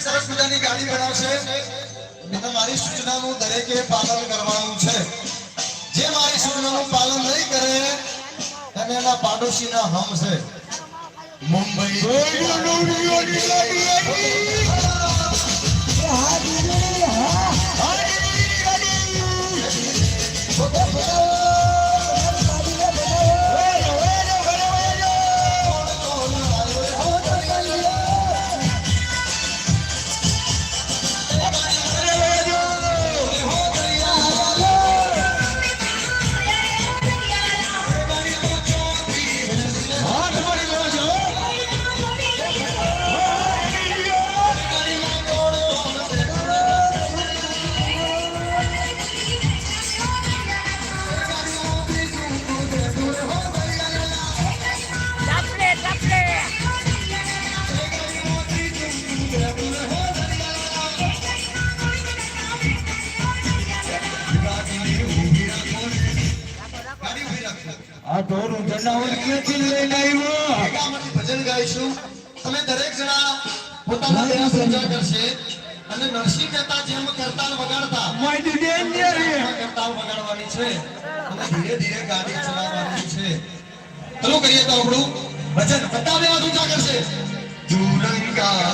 એક સરસ મજાની ગાડી બનાવશે. મારી સૂચનાનું દરેકે પાલન કરવાનું છે. જે મારી સૂચનાનું પાલન નહીં કરે અને એના પાડોશીના હમ છે. મુંબઈ. આ ઢોરું જનાવર ક્યાંથી લઈને આવ્યો? ભજન ગાઈશું. તમે દરેક જણા પોતાના દેહ સજા કરશે અને નરસિંહ મહેતા જેમ કરતાલ વગાડતા કરતાલ વગાડવાની છે. અને ધીરે ધીરે ગાડી ચલાવવાની છે. ચલો કરીએ તો આપણું ભજન. બધા દેવા ઊંચા કરશે. જુરંગા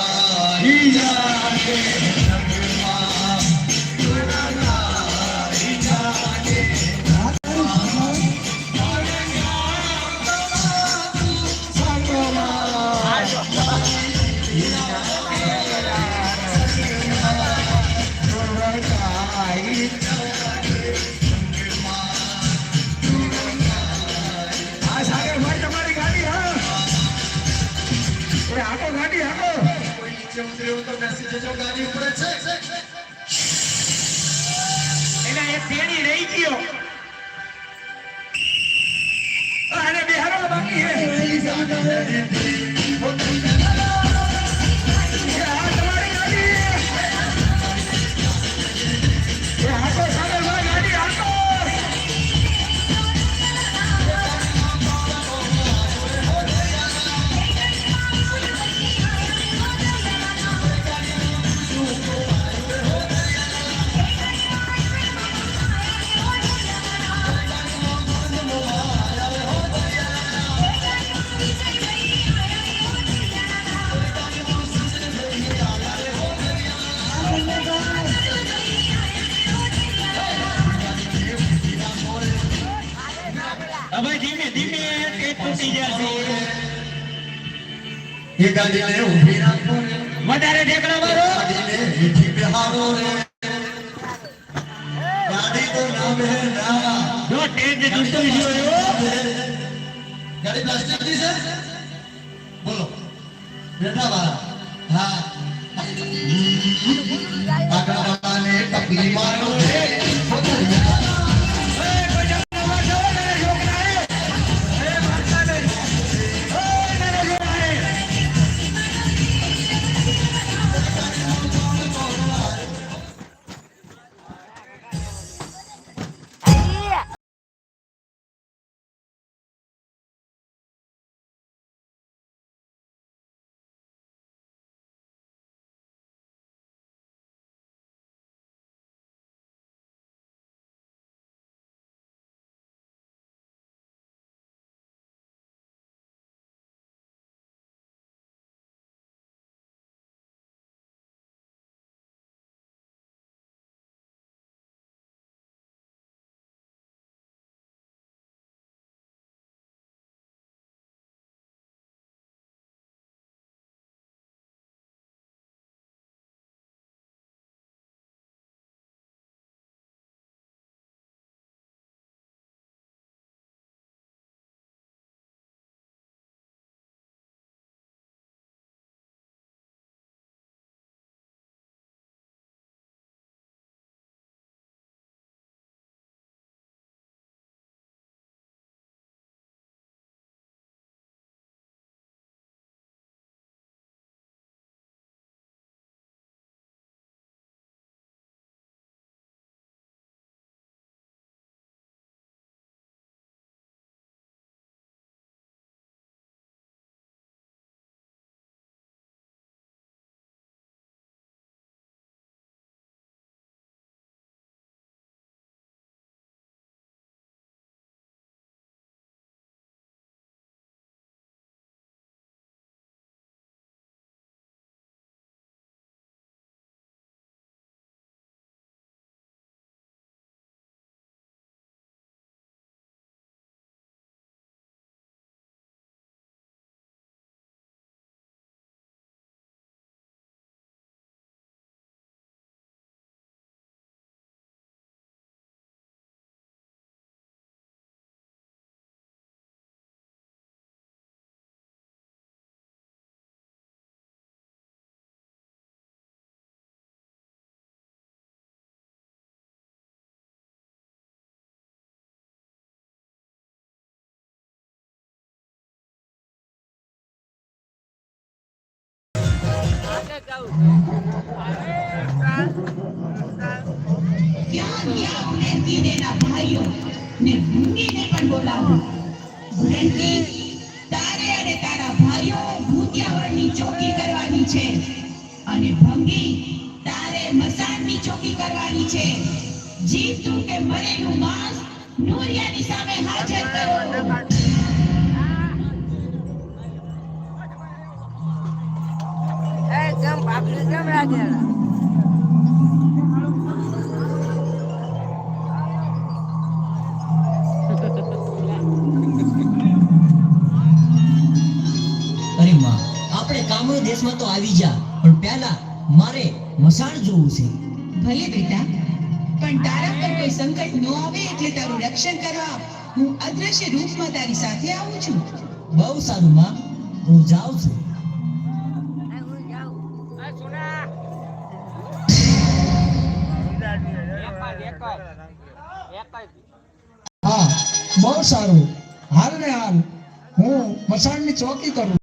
નીચે ઉતરે તો બેસી જજો ગાડી ઉપડે છે. એને એક તેડી રહી ગયો. આને બિહારો બાકી હવે ધીમે ધીમે એ તૂટી જશે એ ગાડીને ઊભી રાખો રે વધારે ઢેકડા મારો ગાડીને હેઠી બેહારો રે ગાડી તો નામ હે ના જો તેજ તૂટી ગયો ગાડી પ્લાસ્ટિકની છે બોલો બેઠા વાળા હા આગળ વાળાને ટપલી મારો તારે તારા ભાઈઓ ભૂતિયાવળની ચોકી કરવાની છે અને ભંગી તારે મસાણની ચોકી કરવાની છે જીવતું કે મરેલું માંસ નૂરિયાની સામે હાજર કરો. કેમ આપણે કામળ દેશમાં તો આવી જા પણ પહેલા મારે મસાણ જોવું છે. ભલે બેટા પણ તારા પર કોઈ સંકટ ન આવે એટલે તારું રક્ષણ કરવા હું અદ્રશ્ય રૂપમાં તારી સાથે આવું છું. બહુ સારું માં. હું જાઉં છું. હા બહુ સારું. હાલ ને હાલ. હું મસાણની ચોકી કરું.